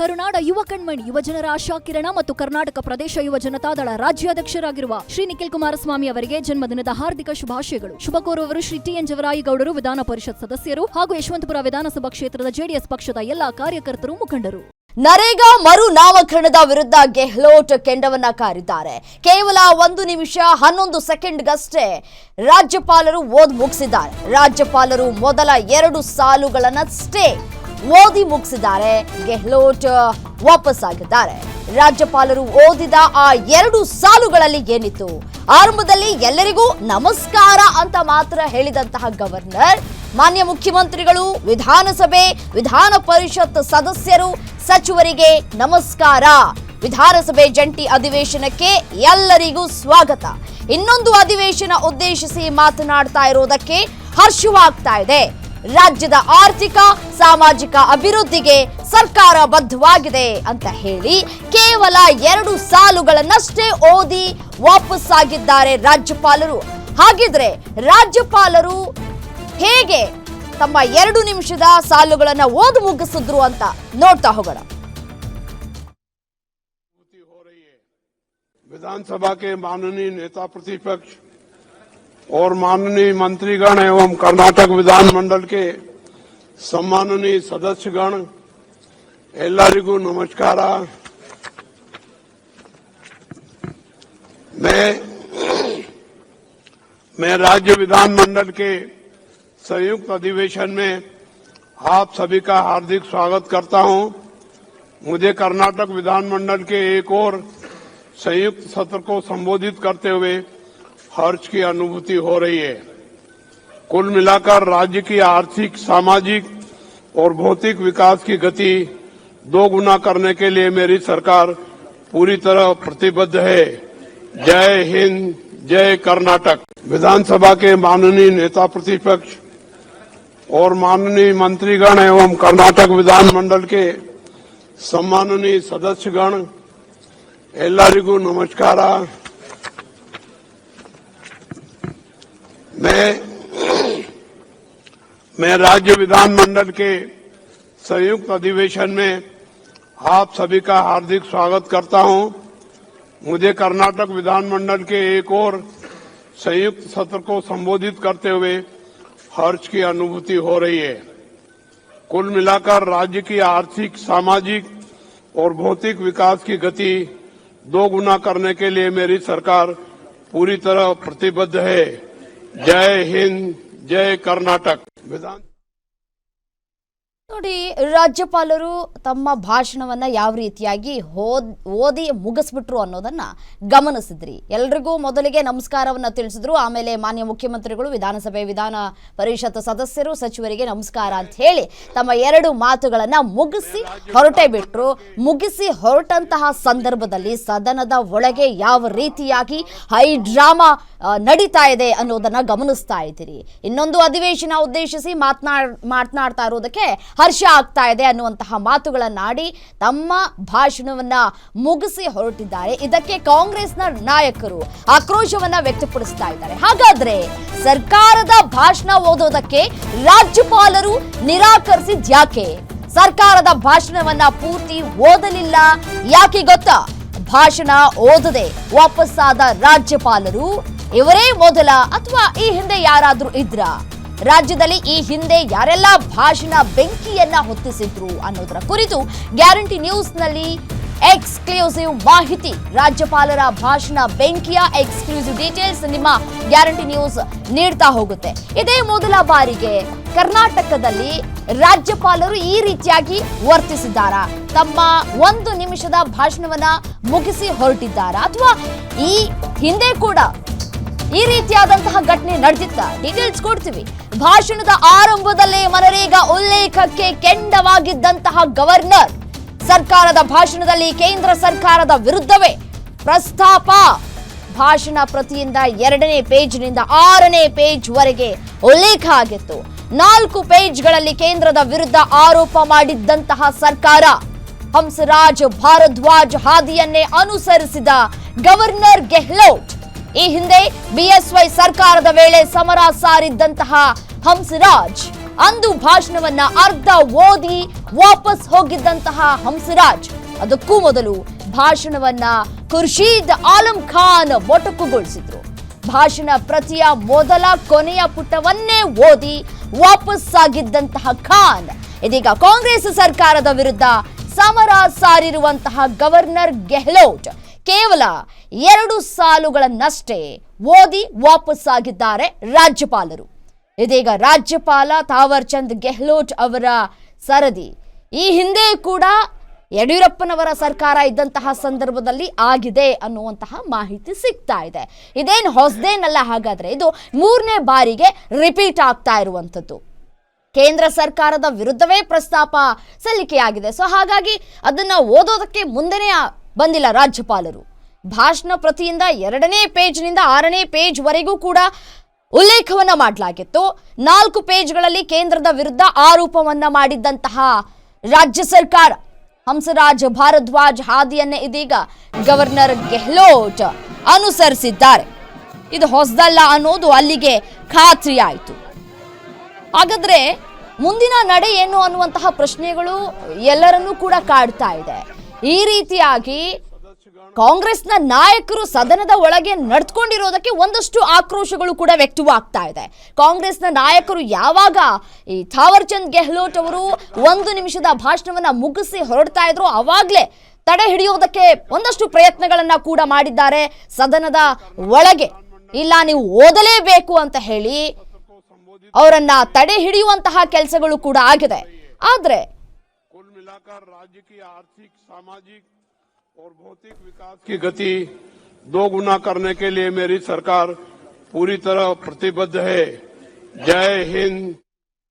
ಕರುನಾಡ ಯುವ ಕಣ್ಮಣಿ ಯುವಜನರ ಆಶಾ ಕಿರಣ ಮತ್ತು ಕರ್ನಾಟಕ ಪ್ರದೇಶ ಯುವ ಜನತಾದಳ ರಾಜ್ಯಾಧ್ಯಕ್ಷರಾಗಿರುವ ಶ್ರೀ ನಿಖಿಲ್ ಕುಮಾರಸ್ವಾಮಿ ಅವರಿಗೆ ಜನ್ಮದಿನದ ಹಾರ್ದಿಕ ಶುಭಾಶಯಗಳು. ಶುಭ ಕೋರುವವರು ಶ್ರೀ ಟಿ ಎನ್ ಜವರಾಯಿಗೌಡರು ವಿಧಾನ ಪರಿಷತ್ ಸದಸ್ಯರು ಹಾಗೂ ಯಶವಂತಪುರ ವಿಧಾನಸಭಾ ಕ್ಷೇತ್ರದ ಜೆಡಿಎಸ್ ಪಕ್ಷದ ಎಲ್ಲಾ ಕಾರ್ಯಕರ್ತರು ಮುಖಂಡರು. ನರೇಗಾ ಮರು ನಾಮಕರಣದ ವಿರುದ್ಧ ಗೆಹ್ಲೋಟ್ ಕೆಂಡವನ್ನ ಕಾರಿದ್ದಾರೆ. ಕೇವಲ ಒಂದು ನಿಮಿಷ, ಹನ್ನೊಂದು ಸೆಕೆಂಡ್ಗಷ್ಟೇ ರಾಜ್ಯಪಾಲರು ಓದ್ ಮುಗಿಸಿದ್ದಾರೆ ರಾಜ್ಯಪಾಲರು ಮೊದಲ ಎರಡು ಸಾಲುಗಳನ್ನಷ್ಟೇ ಓದಿ ಮುಗಿಸಿದ್ದಾರೆ. ಗೆಹ್ಲೋಟ್ ವಾಪಸ್ ಆಗಿದ್ದಾರೆ. ರಾಜ್ಯಪಾಲರು ಓದಿದ ಆ ಎರಡು ಸಾಲುಗಳಲ್ಲಿ ಏನಿತ್ತು? ಆರಂಭದಲ್ಲಿ ಎಲ್ಲರಿಗೂ ನಮಸ್ಕಾರ ಅಂತ ಮಾತ್ರ ಹೇಳಿದಂತಹ ಗವರ್ನರ್, ಮಾನ್ಯ ಮುಖ್ಯಮಂತ್ರಿಗಳು, ವಿಧಾನಸಭೆ, ವಿಧಾನ ಪರಿಷತ್ ಸದಸ್ಯರು, ಸಚಿವರಿಗೆ ನಮಸ್ಕಾರ. ವಿಧಾನಸಭೆ ಜಂಟಿ ಅಧಿವೇಶನಕ್ಕೆ ಎಲ್ಲರಿಗೂ ಸ್ವಾಗತ. ಇನ್ನೊಂದು ಅಧಿವೇಶನ ಉದ್ದೇಶಿಸಿ ಮಾತನಾಡ್ತಾ ಇರೋದಕ್ಕೆ ಹರ್ಷವಾಗ್ತಾ ಇದೆ. ರಾಜ್ಯದ ಆರ್ಥಿಕ, ಸಾಮಾಜಿಕ ಅಭಿವೃದ್ಧಿಗೆ ಸರ್ಕಾರ ಬದ್ಧವಾಗಿದೆ ಅಂತ ಹೇಳಿ ಕೇವಲ ಎರಡು ಸಾಲುಗಳನ್ನಷ್ಟೇ ಓದಿ ವಾಪಸ್ಸಾಗಿದ್ದಾರೆ ರಾಜ್ಯಪಾಲರು. ಹಾಗಿದ್ರೆ ರಾಜ್ಯಪಾಲರು ಹೇಗೆ ತಮ್ಮ ಎರಡು ನಿಮಿಷದ ಸಾಲುಗಳನ್ನ ಓದು ಮುಗಿಸಿದ್ರು ಅಂತ ನೋಡ್ತಾ ಹೋಗೋಣ. ವಿಧಾನಸಭಾ ಮಾನನೀಯ ನೇತಾ ಪ್ರತಿಪಕ್ಷ और माननीय मंत्रीगण एवं कर्नाटक विधानमंडल के सम्माननीय सदस्यगण ಎಲ್ಲರಿಗೂ ನಮಸ್ಕಾರ मैं मैं राज्य विधानमंडल के संयुक्त अधिवेशन में आप सभी का हार्दिक स्वागत करता हूं मुझे कर्नाटक विधानमंडल के एक और संयुक्त सत्र को संबोधित करते हुए हर्ष की अनुभूति हो रही है कुल मिलाकर राज्य की आर्थिक सामाजिक और भौतिक विकास की गति दो गुना करने के लिए मेरी सरकार पूरी तरह प्रतिबद्ध है जय हिंद जय कर्नाटक विधानसभा के माननीय नेता प्रतिपक्ष और माननीय मंत्रीगण एवं कर्नाटक विधानमंडल के सम्माननीय सदस्यगण ಎಲ್ಲರಿಗೂ ನಮಸ್ಕಾರ मैं मैं राज्य विधानमंडल के संयुक्त अधिवेशन में आप सभी का हार्दिक स्वागत करता हूँ। मुझे कर्नाटक विधानमंडल के एक और संयुक्त सत्र को संबोधित करते हुए हर्ष की अनुभूति हो रही है। कुल मिलाकर राज्य की आर्थिक, सामाजिक और भौतिक विकास की गति दो गुना करने के लिए मेरी सरकार पूरी तरह प्रतिबद्ध है। जय हिंद जय कर्नाटक। विधान ನೋಡಿ, ರಾಜ್ಯಪಾಲರು ತಮ್ಮ ಭಾಷಣವನ್ನು ಯಾವ ರೀತಿಯಾಗಿ ಓದ್ ಓದಿ ಮುಗಿಸ್ಬಿಟ್ರು ಅನ್ನೋದನ್ನ ಗಮನಿಸಿದ್ರಿ. ಎಲ್ರಿಗೂ ಮೊದಲಿಗೆ ನಮಸ್ಕಾರವನ್ನು ತಿಳಿಸಿದ್ರು. ಆಮೇಲೆ ಮಾನ್ಯ ಮುಖ್ಯಮಂತ್ರಿಗಳು, ವಿಧಾನಸಭೆ ವಿಧಾನ ಪರಿಷತ್ ಸದಸ್ಯರು, ಸಚಿವರಿಗೆ ನಮಸ್ಕಾರ ಅಂತ ಹೇಳಿ ತಮ್ಮ ಎರಡು ಮಾತುಗಳನ್ನು ಮುಗಿಸಿ ಹೊರಟೇ ಬಿಟ್ಟರು ಮುಗಿಸಿ ಹೊರಟಂತಹ ಸಂದರ್ಭದಲ್ಲಿ ಸದನದ ಒಳಗೆ ಯಾವ ರೀತಿಯಾಗಿ ಹೈ ಡ್ರಾಮಾ ನಡೀತಾ ಇದೆ ಅನ್ನೋದನ್ನು ಗಮನಿಸ್ತಾ ಇದ್ದೀರಿ. ಇನ್ನೊಂದು ಅಧಿವೇಶನ ಉದ್ದೇಶಿಸಿ ಮಾತನಾಡ್, ಮಾತನಾಡ್ತಾ ಇರೋದಕ್ಕೆ ಹರ್ಷ ಆಗ್ತಾ ಇದೆ ಅನ್ನುವಂತಹ ಮಾತುಗಳನ್ನಾಡಿ ತಮ್ಮ ಭಾಷಣವನ್ನ ಮುಗಿಸಿ ಹೊರಟಿದ್ದಾರೆ. ಇದಕ್ಕೆ ಕಾಂಗ್ರೆಸ್ನ ನಾಯಕರು ಆಕ್ರೋಶವನ್ನ ವ್ಯಕ್ತಪಡಿಸ್ತಾ ಇದ್ದಾರೆ. ಹಾಗಾದ್ರೆ ಸರ್ಕಾರದ ಭಾಷಣ ಓದೋದಕ್ಕೆ ರಾಜ್ಯಪಾಲರು ನಿರಾಕರಿಸಿದ್ಯಾಕೆ ಸರ್ಕಾರದ ಭಾಷಣವನ್ನ ಪೂರ್ತಿ ಓದಲಿಲ್ಲ. ಯಾಕೆ ಗೊತ್ತಾ? ಭಾಷಣ ಓದದೆ ವಾಪಸ್ಸಾದ ರಾಜ್ಯಪಾಲರು ಇವರೇ ಮೊದಲ ಅಥವಾ ಈ ಹಿಂದೆ ಯಾರಾದ್ರೂ ಇದ್ರ? ರಾಜ್ಯದಲ್ಲಿ ಈ ಹಿಂದೆ ಯಾರೆಲ್ಲ ಭಾಷಣ ಬೆಂಕಿಯನ್ನ ಹೊತ್ತಿಸಿದ್ರು ಅನ್ನೋದರ ಕುರಿತು ಗ್ಯಾರಂಟಿ ನ್ಯೂಸ್ನಲ್ಲಿ ಎಕ್ಸ್ಕ್ಲೂಸಿವ್ ಮಾಹಿತಿ. ರಾಜ್ಯಪಾಲರ ಭಾಷಣ ಬೆಂಕಿಯ ಎಕ್ಸ್ಕ್ಲೂಸಿವ್ ಡೀಟೇಲ್ಸ್ ನಿಮ್ಮ ಗ್ಯಾರಂಟಿ ನ್ಯೂಸ್ ನೀಡ್ತಾ ಹೋಗುತ್ತೆ. ಇದೇ ಮೊದಲ ಬಾರಿಗೆ ಕರ್ನಾಟಕದಲ್ಲಿ ರಾಜ್ಯಪಾಲರು ಈ ರೀತಿಯಾಗಿ ವರ್ತಿಸಿದ್ದಾರ? ತಮ್ಮ ಒಂದು ನಿಮಿಷದ ಭಾಷಣವನ್ನ ಮುಗಿಸಿ ಹೊರಟಿದ್ದಾರಾ? ಅಥವಾ ಈ ಹಿಂದೆ ಕೂಡ ಈ ರೀತಿಯಾದಂತಹ ಘಟನೆ ನಡೆದಿತ್ತ. ಡೀಟೇಲ್ಸ್ ಕೊಡ್ತೀವಿ. ಭಾಷಣದ ಆರಂಭದಲ್ಲೇ ಮನರೇಗಾ ಉಲ್ಲೇಖಕ್ಕೆ ಕೆಂಡವಾಗಿದ್ದಂತಹ ಗವರ್ನರ್. ಸರ್ಕಾರದ ಭಾಷಣದಲ್ಲಿ ಕೇಂದ್ರ ಸರ್ಕಾರದ ವಿರುದ್ಧವೇ ಪ್ರಸ್ತಾಪ. ಭಾಷಣ ಪ್ರತಿಯಿಂದ ಎರಡನೇ ಪೇಜ್ನಿಂದ ಆರನೇ ಪೇಜ್ ವರೆಗೆ ಉಲ್ಲೇಖ ಆಗಿತ್ತು. ನಾಲ್ಕು ಪೇಜ್ಗಳಲ್ಲಿ ಕೇಂದ್ರದ ವಿರುದ್ಧ ಆರೋಪ ಮಾಡಿದ್ದಂತಹ ಸರ್ಕಾರ ಹಂಸರಾಜ್ ಭಾರದ್ವಾಜ್ ಹಾದಿಯನ್ನೇ ಅನುಸರಿಸಿದ ಗವರ್ನರ್ ಗೆಹ್ಲೋಟ್. ಈ ಹಿಂದೆ ಬಿಎಸ್ವೈ ಸರ್ಕಾರದ ವೇಳೆ ಸಮರ ಸಾರಿದ್ದಂತಹ ಹಂಸರಾಜ್. ಅಂದು ಭಾಷಣವನ್ನ ಅರ್ಧ ಓದಿ ವಾಪಸ್ ಹೋಗಿದ್ದಂತಹ ಹಂಸರಾಜ್. ಅದಕ್ಕೂ ಮೊದಲು ಭಾಷಣವನ್ನ ಖುರ್ಷೀದ್ ಆಲಂ ಖಾನ್ ಮೊಟಕುಗೊಳಿಸಿದ್ರು. ಭಾಷಣ ಪ್ರತಿಯ ಮೊದಲ ಕೊನೆಯ ಪುಟವನ್ನೇ ಓದಿ ವಾಪಸ್ ಆಗಿದ್ದಂತಹ ಖಾನ್. ಇದೀಗ ಕಾಂಗ್ರೆಸ್ ಸರ್ಕಾರದ ವಿರುದ್ಧ ಸಮರ ಸಾರಿರುವಂತಹ ಗವರ್ನರ್ ಗೆಹ್ಲೋಟ್. ಕೇವಲ ಎರಡು ಸಾಲುಗಳನ್ನಷ್ಟೇ ಓದಿ ವಾಪಸ್ಸಾಗಿದ್ದಾರೆ ರಾಜ್ಯಪಾಲರು. ಇದೀಗ ರಾಜ್ಯಪಾಲ ಥಾವರ್ ಚಂದ್ ಗೆಹ್ಲೋಟ್ ಅವರ ಸರದಿ. ಈ ಹಿಂದೆ ಕೂಡ ಯಡಿಯೂರಪ್ಪನವರ ಸರ್ಕಾರ ಇದ್ದಂತಹ ಸಂದರ್ಭದಲ್ಲಿ ಆಗಿದೆ ಅನ್ನುವಂತಹ ಮಾಹಿತಿ ಸಿಗ್ತಾ ಇದೆ. ಇದೇನು ಹೊಸದೇನಲ್ಲ ಹಾಗಾದರೆ ಇದು ಮೂರನೇ ಬಾರಿಗೆ ರಿಪೀಟ್ ಆಗ್ತಾ ಇರುವಂಥದ್ದು. ಕೇಂದ್ರ ಸರ್ಕಾರದ ವಿರುದ್ಧವೇ ಪ್ರಸ್ತಾಪ ಸಲ್ಲಿಕೆಯಾಗಿದೆ. ಸೊ ಹಾಗಾಗಿ ಅದನ್ನು ಓದೋದಕ್ಕೆ ಮುಂದೆನೇ ಬಂದಿಲ್ಲ ರಾಜ್ಯಪಾಲರು. ಭಾಷಣ ಪ್ರತಿಯಿಂದ ಎರಡನೇ ಪೇಜ್ನಿಂದ ಆರನೇ ಪೇಜ್ವರೆಗೂ ಕೂಡ ಉಲ್ಲೇಖವನ್ನ ಮಾಡಲಾಗಿತ್ತು. ನಾಲ್ಕು ಪೇಜ್ಗಳಲ್ಲಿ ಕೇಂದ್ರದ ವಿರುದ್ಧ ಆರೋಪವನ್ನ ಮಾಡಿದ್ದಂತಹ ರಾಜ್ಯ ಸರ್ಕಾರ. ಹಂಸರಾಜ್ ಭಾರದ್ವಾಜ್ ಹಾದಿಯನ್ನೇ ಇದೀಗ ಗವರ್ನರ್ ಗೆಹ್ಲೋಟ್ ಅನುಸರಿಸಿದ್ದಾರೆ. ಇದು ಹೊಸದಲ್ಲ ಅನ್ನೋದು ಅಲ್ಲಿಗೆ ಖಾತ್ರಿಯಾಯಿತು ಹಾಗಾದ್ರೆ ಮುಂದಿನ ನಡೆ ಏನು ಅನ್ನುವಂತಹ ಪ್ರಶ್ನೆಗಳು ಎಲ್ಲರನ್ನೂ ಕೂಡ ಕಾಡ್ತಾ ಇದೆ. ಈ ರೀತಿಯಾಗಿ ಕಾಂಗ್ರೆಸ್ನ ನಾಯಕರು ಸದನದ ಒಳಗೆ ನಡ್ಕೊಂಡಿರೋದಕ್ಕೆ ಒಂದಷ್ಟು ಆಕ್ರೋಶಗಳು ಕೂಡ ವ್ಯಕ್ತವಾಗ್ತಾ ಇದೆ. ಕಾಂಗ್ರೆಸ್ನ ನಾಯಕರು ಯಾವಾಗ ಈ ಥಾವರ್ಚಂದ್ ಗೆಹ್ಲೋಟ್ ಅವರು ಒಂದು ನಿಮಿಷದ ಭಾಷಣವನ್ನ ಮುಗಿಸಿ ಹೊರಡ್ತಾ ಇದ್ರು ಅವಾಗ್ಲೇ ತಡೆ ಹಿಡಿಯೋದಕ್ಕೆ ಒಂದಷ್ಟು ಪ್ರಯತ್ನಗಳನ್ನ ಕೂಡ ಮಾಡಿದ್ದಾರೆ ಸದನದ ಒಳಗೆ. ಇಲ್ಲ, ನೀವು ಓದಲೇಬೇಕು ಅಂತ ಹೇಳಿ ಅವರನ್ನ ತಡೆ ಹಿಡಿಯುವಂತಹ ಕೆಲಸಗಳು ಕೂಡ ಆಗಿದೆ. ಆದ್ರೆ मिलाकर राज्य की आर्थिक, सामाजिक और भौतिक विकास की गति दोगुना करने के लिए मेरी सरकार पूरी तरह प्रतिबद्ध है। जय हिंद।